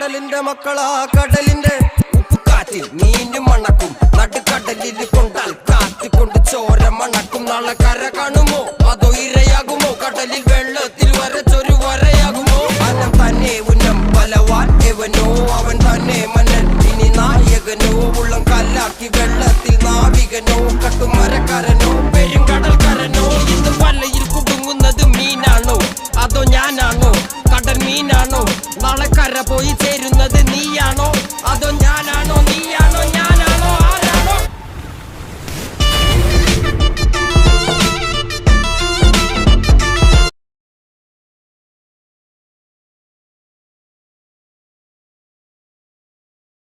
കടലിന്റെ മക്കളാ കടലിന്റെ ഉപ്പുകാറ്റിൽ നീന്തി മണക്കും. നടുക്കടലിൽ കൊണ്ടാൽ കാത്തിക്കൊണ്ട് ചോര മണക്കും. നാളെ കര കാണുമോ? അതോ ഇരയാകുമോ? കടലിൽ വെള്ളത്തിൽ വരച്ചൊരു വരയാകുമോ? അനം തന്നെ ഉന്നം ബലവാൻ എവനോ? അവൻ തന്നെ മന്നൻ ഇനി നായകനോ? ഉള്ളം കല്ലാക്കി വെള്ളത്തിൽ നാവികനോ? കട്ടുമരക്കാരനോ? നാളെ കര പോയി ചേരുന്നത് നീയാണോ?